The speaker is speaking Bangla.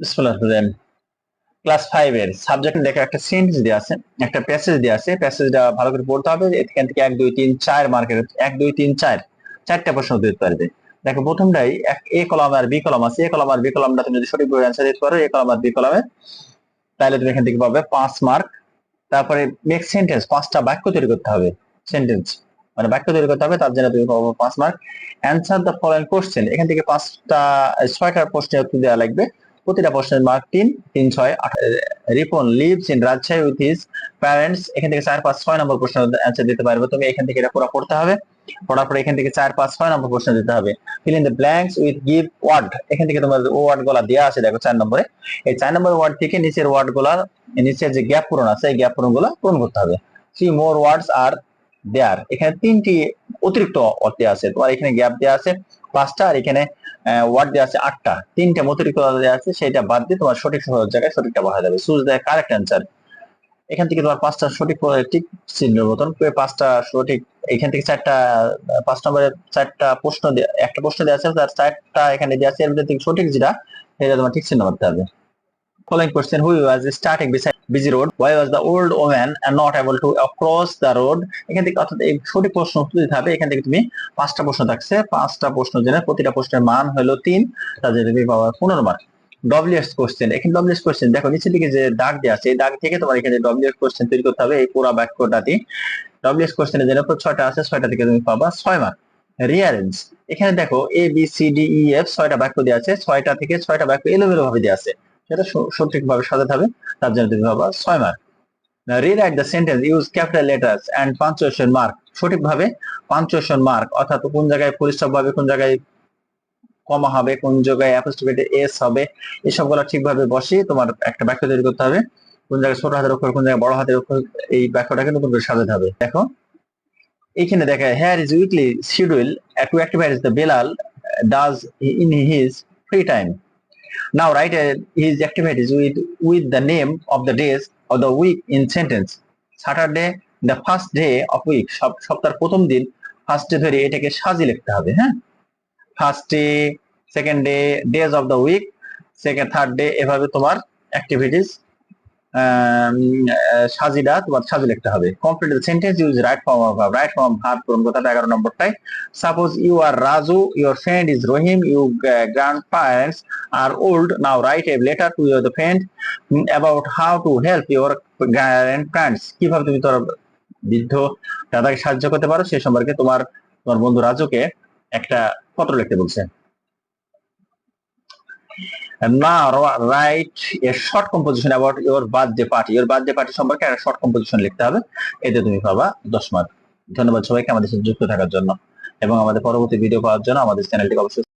বিসমিল্লাহ ক্লাস ফাইভ এর সাবজেক্ট দেখে একটা সেন্টেন্স দেওয়া আছে, একটা প্যাসেজ দেওয়া আছে প্যাসেজটা ভালো করে পড়তে হবে, এখান থেকে এক, দুই, তিন, চার মার্কের এক, দুই, তিন, চার, চারটা প্রশ্ন দিতে পারবে। দেখো প্রথমটাই এক, এ কলাম আর বি কলাম আছে, এ কলাম আর বি কলামটা তুমি যদি সঠিকভাবে অ্যান্সার দিতে পারো, এ কলাম আর বি কলামে, তাহলে তুমি এখান থেকে পাবে পাঁচ মার্ক তারপরে মেক সেন্টেন্স পাঁচটা বাক্য তৈরি করতে হবে সেন্টেন্স মানে বাক্য তৈরি করতে হবে, তার জন্য তুমি পাবো পাঁচ mark answer the following question এখান থেকে পাঁচটা, ছয়টা প্রশ্নের উত্তর দেওয়া লাগবে প্রতিটা প্রশ্নের মার্ক তিন তিন, ছয় Ripon lives in Rajshahi with his parents. এখান থেকে চার, পাঁচ, ছয় নম্বর প্রশ্ন অ্যান্সার দিতে পারবে। তুমি এখান থেকে এটা পুরো পড়তে হবে। পড়ার পরে এখান থেকে চার, পাঁচ, ছয় নম্বর প্রশ্ন দিতে হবে। Fill in the blanks with give word এখান থেকে তোমার ওয়ার্ডগুলা দেওয়া আছে, দেখো চার নম্বরে। এই চার নম্বর ওয়ার্ড থেকে নিচের ওয়ার্ডগুলা, নিচের যে গ্যাপ পূরণ আছে, এই গ্যাপ পূরণগুলা পূরণ করতে হবে। থ্রি মোর ওয়ার্ডস আর দেয়ার এখানে তিনটি অতিরিক্ত দেওয়া আছে। তোমার এখানে গ্যাপ দেওয়া আছে পাঁচটা আর এখানে ওয়ার্ড দেওয়া আছে আটটা। তিনটা অতিরিক্ত দেওয়া আছে সেটা বাদ দিয়ে তোমার সঠিক সহজ জায়গায় সঠিকটা বসা যাবে চুজ দ্য কারেক্ট অ্যান্সার এখান থেকে তোমার পাঁচটা সঠিক ঠিক চিহ্নের মতন পাঁচটা সঠিক, এখান থেকে চারটা, পাঁচ নম্বরের চারটা প্রশ্ন একটা প্রশ্ন দেওয়া আছে, তার চারটা এখানে দেওয়া আছে, এর মধ্যে সঠিক যেটা, সেটা তোমার ঠিক চিহ্ন মারতে হবে। Following question: who was starting beside busy road? Why was the old woman and not able to cross the road? এখান থেকে অর্থাৎ এই সঠিক প্রশ্ন উত্তর দিতে হবে। এখান থেকে তুমি পাঁচটা প্রশ্ন থাকছে। পাঁচটা প্রশ্ন জেনে প্রতিটা প্রশ্নের মান হলো তিন। তাদের তুমি পনেরো মার্ক ডব্লিউএস কোশ্চেন এখানে ডব্লিউএস কোশ্চেন দেখো, নিচের দিকে যে দাগ দেওয়া আছে, এই দাগ থেকে তোমার এখানে ডব্লিউএস কোশ্চেন তৈরি করতে হবে। এই পুরো বাক্যটাতে ডব্লিউএস কোশ্চেনের জন্য ছয়টা আছে, ছয়টা থেকে তুমি পাবা ছয় মার্ক রিয়ারেঞ্জ এখানে দেখো A B C D E F ছয়টা বাক্য দেওয়া আছে। ছয়টা থেকে ছয়টা বাক্য এলোমেলো ভাবে দেওয়া আছে। স- সঠিকভাবে সাজাতে তার জন্য তুমি পাবা ছয় mark rewrite the sentence use capital letters and punctuation mark সঠিকভাবে পাঞ্চুয়েশন মার্ক অর্থাৎ কোন জায়গায় পরিশ্রম হবে, কোন জায়গায় কমা হবে, কোন জায়গায় অ্যাপোস্ট্রোফিতে এস হবে এসবগুলো ঠিকভাবে বসিয়ে তোমার একটা বাক্য তৈরি করতে হবে। কোন জায়গায় ছোট হাতের অক্ষর, কোন জায়গায় বড় হাতের অক্ষর, এই বাক্যটাকে নতুন করে সাজাতে হবে। দেখো, এখানে দেখা here is weekly schedule to activise the Belal does in his free time Now write uh, his activities with with the name of the days of the week in sentence. Saturday, the first day of week. সপ্তাহের প্রথম দিন ফার্স্ট ডে ধরে এটাকে সাজিয়ে লিখতে হবে হ্যাঁ first day second day days of the week second third day এভাবে অ্যাক্টিভিটিস সাজিটা তোমার সাজি লিখতে হবে। Complete the sentence use right form of right form verb পূরণ কথাটা এগারো নম্বরটাই suppose you are Raju your friend is Rahim you grand parents old now write a letter to your the friend mm, about how to help your grandparents কীভাবে তুমি তোর বৃদ্ধ দাদাকে সাহায্য করতে পারো সে সম্পর্কে তোমার তোমার বন্ধু রাজুকে একটা পত্র লিখতে বলছে। Now write a short composition about your birthday party your birthday party সম্পর্কে একটা শর্ট কম্পোজিশন লিখতে হবে। এতে তুমি পাবা দশ মার্ক ধন্যবাদ সবাইকে আমাদের সাথে যুক্ত থাকার জন্য। এবং আমাদের পরবর্তী ভিডিও পাওয়ার জন্য আমাদের চ্যানেলটিকে অবশ্যই